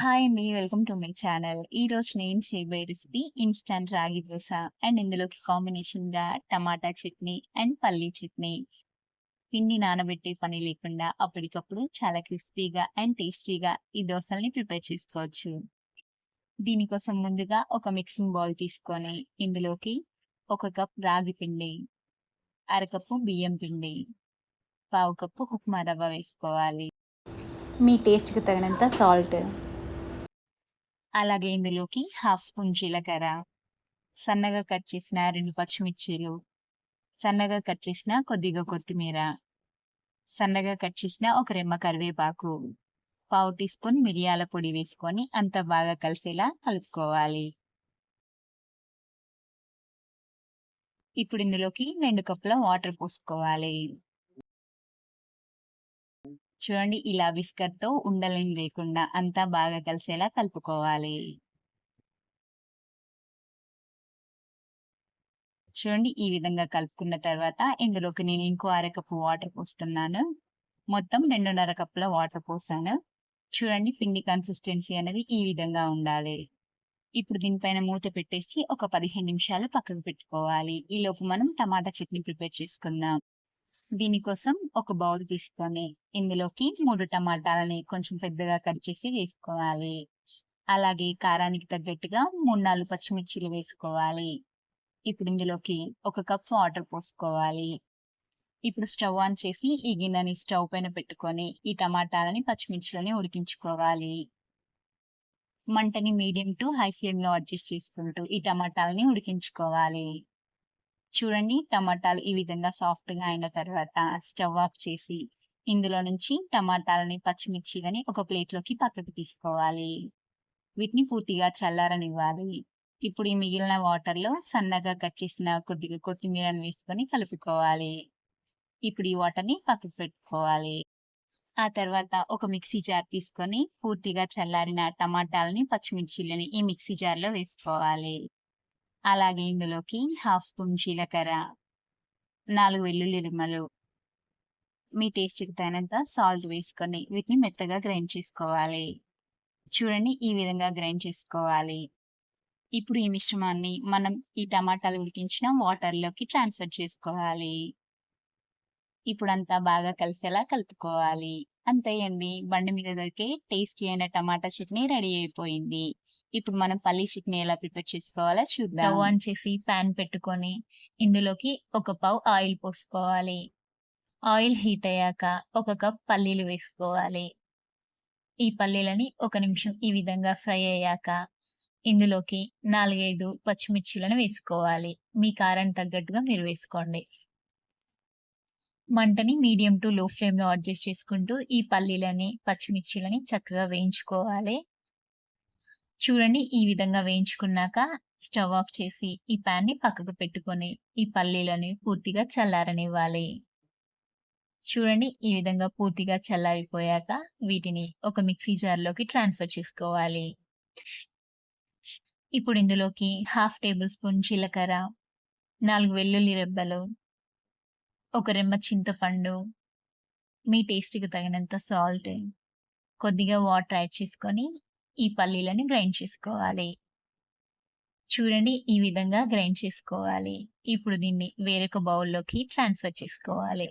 Hi అండి. Welcome to my channel. ఈ రోజు నేను చేయబోయే రెసిపీ ఇన్‌స్టాంట్ రాగి దోస. అండ్ ఇందులోకి కాంబినేషన్‌గా టమాటా చట్నీ అండ్ పల్లీ చట్నీ. పిండి నానబెట్టే పని లేకుండా అప్పటికప్పుడు చాలా క్రిస్పీగా అండ్ టేస్టీగా ఈ దోశల్ని ప్రిపేర్ చేసుకోవచ్చు. దీనికోసం ముందుగా ఒక మిక్సింగ్ బౌల్ తీసుకొని ఇందులోకి ఒక కప్ రాగి పిండి, అరకప్పు బియ్యం పిండి, పావు కప్పు ఉప్మా రవ్వ వేసుకోవాలి. మీ టేస్ట్‌కి తగినంత సాల్ట్. అలాగే ఇందులోకి హాఫ్ స్పూన్ జీలకర్ర, సన్నగా కట్ చేసిన రెండు పచ్చిమిర్చీలు, సన్నగా కట్ చేసిన కొద్దిగా కొత్తిమీర, సన్నగా కట్ చేసిన ఒక రెమ్మ కరివేపాకు, పావు టీ స్పూన్ మిరియాల పొడి వేసుకొని అంత బాగా కలిసేలా కలుపుకోవాలి. ఇప్పుడు ఇందులోకి రెండు కప్పుల వాటర్ పోసుకోవాలి. చూడండి ఇలా విస్కర్‌తో ఉండలేం లేకుండా అంతా బాగా కలిసేలా కలుపుకోవాలి. చూడండి ఈ విధంగా కలుపుకున్న తర్వాత ఇందులోకి నేను ఇంకో అరకప్పు వాటర్ పోస్తున్నాను. మొత్తం 2:30 కప్పుల వాటర్ పోసాను. చూడండి పిండి కన్సిస్టెన్సీ అనేది ఈ విధంగా ఉండాలి. ఇప్పుడు దీనిపైన మూత పెట్టేసి ఒక 15 నిమిషాలు పక్కకు పెట్టుకోవాలి. ఈలోపు మనం టమాటా చట్నీ ప్రిపేర్ చేసుకుందాం. దీనికోసం ఒక బౌల్ తీసుకొని ఇందులోకి మూడు టమాటాలని కొంచెం పెద్దగా కట్ చేసి వేసుకోవాలి. అలాగే కారానికి తగ్గట్టుగా మూడు నాలుగు పచ్చిమిర్చిలు వేసుకోవాలి. ఇప్పుడు ఇందులోకి ఒక కప్ వాటర్ పోసుకోవాలి. ఇప్పుడు స్టవ్ ఆన్ చేసి ఈ గిన్నెని స్టవ్ పైన పెట్టుకొని ఈ టమాటాలని, పచ్చిమిర్చిలని ఉడికించుకోవాలి. మంటని మీడియం టు హై ఫ్లేమ్‌లో అడ్జస్ట్ చేసుకుంటూ ఈ టమాటాలని ఉడికించుకోవాలి. చూడండి టమాటాలు ఈ విధంగా సాఫ్ట్‌గా అయిన తర్వాత స్టవ్ ఆఫ్ చేసి ఇందులో నుంచి టమాటాలని, పచ్చిమిర్చిలని ఒక ప్లేట్‌లోకి పక్కకు తీసుకోవాలి. వీటిని పూర్తిగా చల్లారనివ్వాలి. ఇప్పుడు ఈ మిగిలిన వాటర్‌లో సన్నగా కట్ చేసిన కొద్దిగా కొత్తిమీరని వేసుకొని కలుపుకోవాలి. ఇప్పుడు ఈ వాటర్‌ని పక్కకు పెట్టుకోవాలి. ఆ తర్వాత ఒక మిక్సీ జార్ తీసుకొని పూర్తిగా చల్లారిన టమాటాలని, పచ్చిమిర్చిలని ఈ మిక్సీ జార్‌లో వేసుకోవాలి. అలాగే ఇందులోకి హాఫ్ స్పూన్ జీలకర్ర, నాలుగు వెల్లుల్లి మీ టేస్ట్‌కి తగినంత సాల్ట్ వేసుకొని వీటిని మెత్తగా గ్రైండ్ చేసుకోవాలి. చూడండి ఈ విధంగా గ్రైండ్ చేసుకోవాలి. ఇప్పుడు ఈ మిశ్రమాన్ని మనం ఈ టమాటాలు ఉడికించిన వాటర్‌లోకి ట్రాన్స్‌ఫర్ చేసుకోవాలి. ఇప్పుడంతా బాగా కలిసేలా కలుపుకోవాలి. అంతే అండి. బండి మీద దొరికే టేస్టీ అయిన టమాటా చట్నీ రెడీ అయిపోయింది. ఇప్పుడు మనం పల్లీ చట్నీ ఎలా ప్రిపేర్ చేసుకోవాలో చూద్దాం. స్టవ్ ఆన్ చేసి పాన్ పెట్టుకొని ఇందులోకి ఒక పావు ఆయిల్ పోసుకోవాలి. ఆయిల్ హీట్ అయ్యాక ఒక కప్ పల్లీలు వేసుకోవాలి. ఈ పల్లీలని ఒక నిమిషం ఈ విధంగా ఫ్రై అయ్యాక ఇందులోకి నాలుగైదు పచ్చిమిర్చిలను వేసుకోవాలి. మీ కారానికి తగ్గట్టుగా మీరు వేసుకోండి. మంటని మీడియం టు లో ఫ్లేమ్‌లో అడ్జస్ట్ చేసుకుంటూ ఈ పల్లీలని, పచ్చిమిర్చిలని చక్కగా వేయించుకోవాలి. చూడండి ఈ విధంగా వేయించుకున్నాక స్టవ్ ఆఫ్ చేసి ఈ పాన్‌ని పక్కకు పెట్టుకొని ఈ పల్లీలని పూర్తిగా చల్లారనివ్వాలి. చూడండి ఈ విధంగా పూర్తిగా చల్లారిపోయాక వీటిని ఒక మిక్సీ జార్‌లోకి ట్రాన్స్‌ఫర్ చేసుకోవాలి. ఇప్పుడు ఇందులోకి హాఫ్ టేబుల్ స్పూన్ జీలకర్ర, నాలుగు వెల్లుల్లి రెబ్బలు, ఒక రెమ్మ చింతపండు, మీ టేస్ట్‌కి తగినంత సాల్ట్, కొద్దిగా వాటర్ యాడ్ చేసుకొని ఈ పల్లీలని గ్రైండ్ చేసుకోవాలి. చూడండి ఈ విధంగా గ్రైండ్ చేసుకోవాలి. ఇప్పుడు దీన్ని వేరొక బౌల్‌లోకి ట్రాన్స్‌ఫర్ చేసుకోవాలి.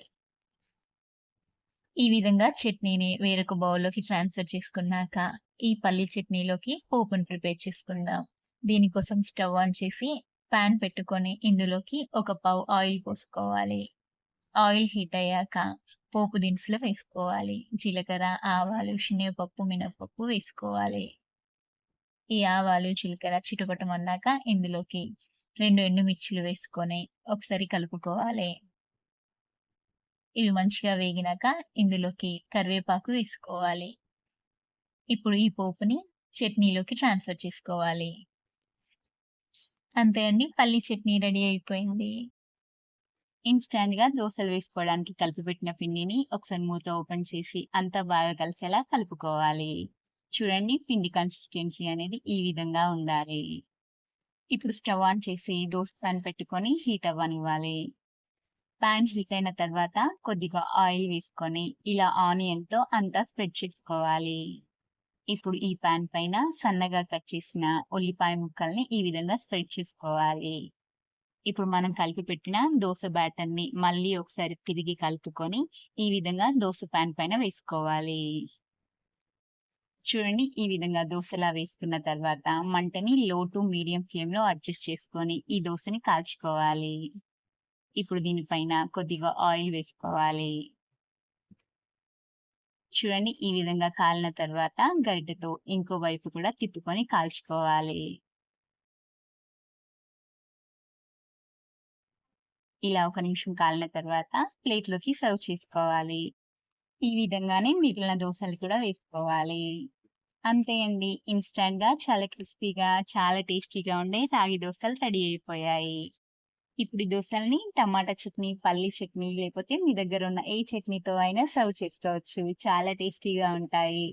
ఈ విధంగా చట్నీని వేరొక బౌల్‌లోకి ట్రాన్స్‌ఫర్ చేసుకున్నాక ఈ పల్లి చట్నీలోకి పోపును ప్రిపేర్ చేసుకుందాం. దీనికోసం స్టవ్ ఆన్ చేసి పాన్ పెట్టుకొని ఇందులోకి ఒక పావు ఆయిల్ పోసుకోవాలి. ఆయిల్ హీట్ అయ్యాక పోపు దినుసులు వేసుకోవాలి. జీలకర్ర, ఆవాలు, శనగపప్పు, మినపప్పు వేసుకోవాలి. ఈ ఆవాలు, జీలకర్ర చిటపటమన్నాక ఇందులోకి రెండు ఎండుమిర్చిలు వేసుకొని ఒకసారి కలుపుకోవాలి. ఇవి మంచిగా వేగినాక ఇందులోకి కరివేపాకు వేసుకోవాలి. ఇప్పుడు ఈ పోపుని చట్నీలోకి ట్రాన్స్‌ఫర్ చేసుకోవాలి. అంతే అండి. పల్లీ చట్నీ రెడీ అయిపోయింది. ఇన్‌స్టాంట్‌గా దోసలు వేసుకోవడానికి కలిపిపెట్టిన పిండిని ఒకసారి మూత ఓపెన్ చేసి అంతా బాగా కలిసేలా కలుపుకోవాలి. చూడండి పిండి కన్సిస్టెన్సీ అనేది ఈ విధంగా ఉండాలి. ఇప్పుడు స్టవ్ ఆన్ చేసి దోస పాన్ పెట్టుకొని హీట్ అవ్వనివ్వాలి. పాన్ హీట్ అయిన తర్వాత కొద్దిగా ఆయిల్ వేసుకొని ఇలా ఆనియన్‌తో అంతా స్ప్రెడ్ చేసుకోవాలి. ఇప్పుడు ఈ పాన్ పైన సన్నగా కట్ చేసిన ఉల్లిపాయ ముక్కల్ని ఈ విధంగా స్ప్రెడ్ చేసుకోవాలి. ఇప్పుడు మనం కలిపి పెట్టిన దోశ బ్యాటర్ని మళ్ళీ ఒకసారి తిరిగి కలుపుకొని, ఈ విధంగా దోశ పాన్ పైన వేసుకోవాలి. చూడండి ఈ విధంగా దోశలా వేసుకున్న తర్వాత మంటని లో టు మీడియం ఫ్లేమ్‌లో అడ్జస్ట్ చేసుకొని ఈ దోశని కాల్చుకోవాలి. ఇప్పుడు దీనిపైన కొద్దిగా ఆయిల్ వేసుకోవాలి. చూడండి ఈ విధంగా కాలిన తర్వాత గరిటెతో ఇంకో వైపు కూడా తిప్పుకొని కాల్చుకోవాలి. ఇలా ఒక నిమిషం కాలిన తర్వాత ప్లేట్‌లోకి సర్వ్ చేసుకోవాలి. ఈ విధంగానే మిగిలిన దోసలు కూడా వేసుకోవాలి. అంతే అండి. ఇన్‌స్టాంట్‌గా చాలా క్రిస్పీగా, చాలా టేస్టీగా ఉండే రాగి దోశలు రెడీ అయిపోయాయి. ఇప్పుడు ఈ టమాటా చట్నీ, పల్లీ చట్నీ లేకపోతే మీ దగ్గర ఉన్న ఏ చట్నీతో అయినా సర్వ్ చేసుకోవచ్చు. చాలా టేస్టీగా ఉంటాయి.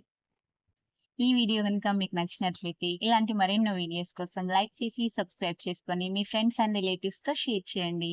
ఈ వీడియో గనుక మీకు నచ్చినట్లయితే ఇలాంటి మరెన్నో వీడియోస్ కోసం లైక్ చేసి, సబ్స్క్రైబ్ చేసుకొని మీ ఫ్రెండ్స్ అండ్ రిలేటివ్స్‌తో షేర్ చేయండి.